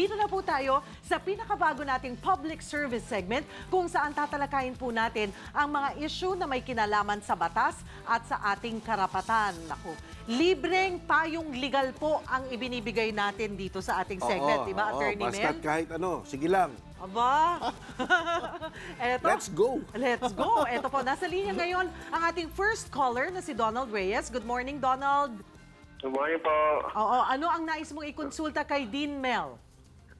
nandito na po tayo sa pinakabago nating public service segment kung saan tatalakayin po natin ang mga issue na may kinalaman sa batas at sa ating karapatan. Naku, libreng payong legal po ang ibinibigay natin dito sa ating segment, Oo, di ba, oo, Attorney Mel? kahit ano, sige lang. Aba! Eto. Let's go. Let's go. Ito po, nasa linya ngayon ang ating first caller na si Donald Reyes. Good morning, Donald. Good morning po. Oo, ano ang nais mong ikonsulta kay Dean Mel?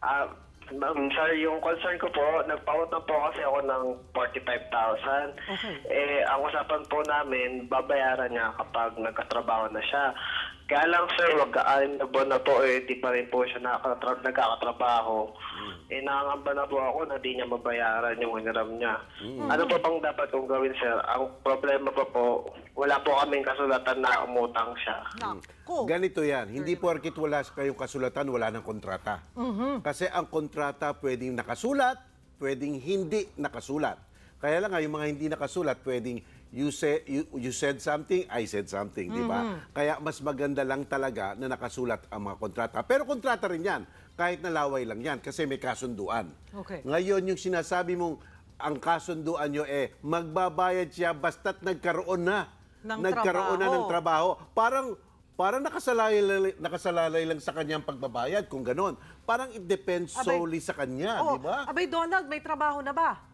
Ah, ma'am, sir, yung concern ko po, nagpautang po kasi ako ng 45,000. Okay. Eh, ang usapan po namin, babayaran niya kapag nagkatrabaho na siya. Kaya lang, sir, wag-aan na buwan na po, eh, di pa rin po siya nakakatra- nagkakatrabaho. Eh, nakangamba na po ako na di niya mabayaran yung hiniram niya. Ano po bang dapat kong gawin, sir? Ang problema po po, wala po kaming kasulatan na umutang siya. Naku. Ganito yan, hindi porkit wala kayong kasulatan, wala ng kontrata. Kasi ang kontrata pwedeng nakasulat, pwedeng hindi nakasulat. Kaya lang nga, yung mga hindi nakasulat, pwedeng you, say, you, you said something, I said something, di ba? Kaya mas maganda lang talaga na nakasulat ang mga kontrata. Pero kontrata rin yan, kahit nalaway lang yan, kasi may kasunduan. Okay. Ngayon, yung sinasabi mong ang kasunduan nyo eh, magbabayad siya basta't nagkaroon na. Ng nagkaroon na ng trabaho. trabaho. Parang parang nakasalalay, nakasalalay lang sa kanyang pagbabayad kung ganon. Parang it depends Abay- solely sa kanya, Oh, di ba? Abay, Donald, may trabaho na ba?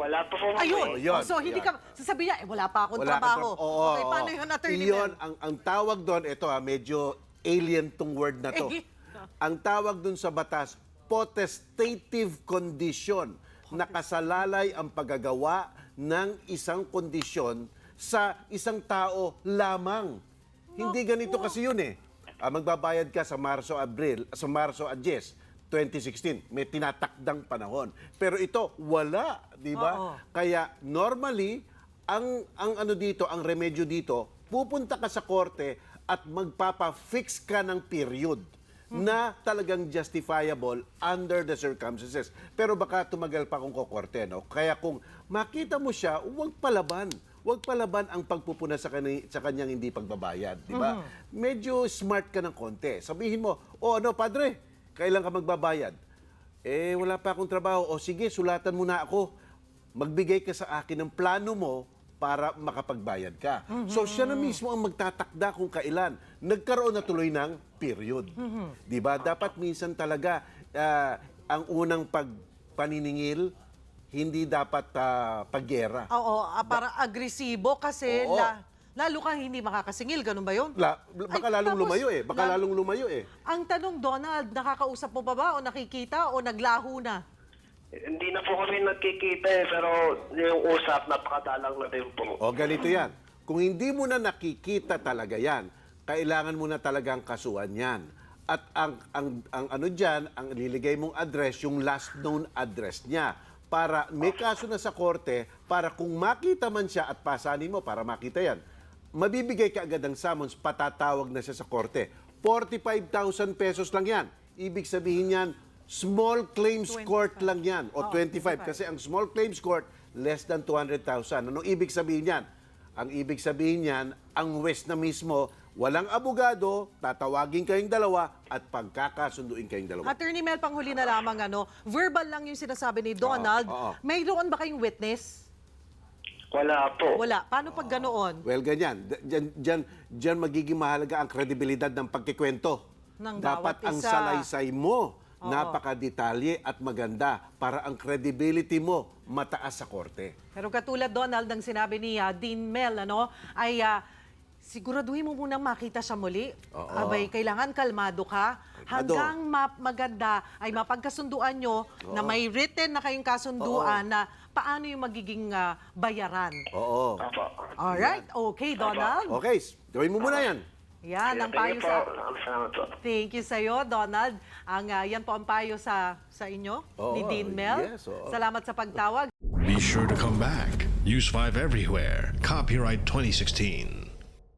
Wala po po. ma'am, Ayun. Oh, yun, Oh, so, hindi ka, sasabihin niya, eh, wala pa akong Wala trabaho. tra- Oo, okay, oo. paano yun, Attorney Iyon, Mel? ang, ang tawag doon, ito ha, medyo alien tong word na to. Eh. ang tawag doon sa batas, potestative condition. Nakasalalay ang paggagawa ng isang kondisyon sa isang tao lamang. Hindi ganito kasi yun eh. Ah, magbabayad ka sa Marso, Abril, sa Marso at 2016. May tinatakdang panahon. Pero ito, wala, di ba? Oo. Kaya normally, ang ang ano dito, ang remedyo dito, pupunta ka sa korte at magpapa-fix ka ng period na talagang justifiable under the circumstances. Pero baka tumagal pa kung kokorte, no? Kaya kung makita mo siya, huwag palaban. Huwag palaban ang pagpupuna sa, kani, sa kanyang hindi pagbabayad, di ba? Medyo smart ka ng konti. Sabihin mo, oh ano, padre, kailan ka magbabayad? Eh, wala pa akong trabaho. O sige, sulatan mo na ako. Magbigay ka sa akin ng plano mo para makapagbayad ka. So siya na mismo ang magtatakda kung kailan. Nagkaroon na tuloy ng period. 'Di ba? Dapat minsan talaga ah, ang unang pagpaniningil hindi dapat ah, paggera. Oo, ah, para agresibo kasi Oo. la, lalo kang hindi makakasingil. Ganun ba yun? La, baka Ay, lalong tapos, lumayo eh. Baka lal- lalong lumayo eh. Ang tanong, Donald, nakakausap mo pa ba o nakikita o naglaho na? Hindi na po kami nagkikita eh, pero yung usap, napakadalang na din po. O ganito yan. Kung hindi mo na nakikita talaga yan, kailangan mo na talagang kasuhan yan. At ang, ang, ang ano dyan, ang liligay mong address, yung last known address niya. Para may kaso na sa korte, para kung makita man siya at pasanin mo para makita yan, mabibigay ka agad ng summons, patatawag na siya sa korte. 45,000 pesos lang yan. Ibig sabihin yan, small claims 25. court lang yan. O Oh, 25. 25. Kasi ang small claims court, less than 200,000. Anong ibig sabihin yan? Ang ibig sabihin yan, ang West na mismo, walang abogado, tatawagin kayong dalawa at pagkakasunduin kayong dalawa. Attorney Mel, panghuli na lamang ano, verbal lang yung sinasabi ni Donald. oo. Mayroon ba kayong witness? Wala po. Wala. Paano pag ganoon? Well, ganyan. D- Diyan, diyan, diyan magiging mahalaga ang kredibilidad ng pagkikwento. Ng Dapat bawat ang isa. salaysay mo, napakadetalye at maganda para ang credibility mo mataas sa korte. Pero katulad Donald ng sinabi ni ah, Dean Mel ano ay ah, siguraduhin mo munang makita siya muli. Oo. Abay kailangan kalmado ka. Hanggang ma- maganda ay mapagkasunduan nyo na may written na kayong kasunduan na paano yung magiging ah, bayaran. Oo. Apo. Alright, okay Donald. Okay, s- gawin mo muna yan. Yan ang payo Thank you sa po. Salamat po. Thank you sa iyo, Donald. Ang ah, yan po ang payo sa sa inyo ni Oo, Dean Mel. yes, oo. Salamat sa pagtawag. Be sure to come back. Use 5 everywhere. Copyright 2016.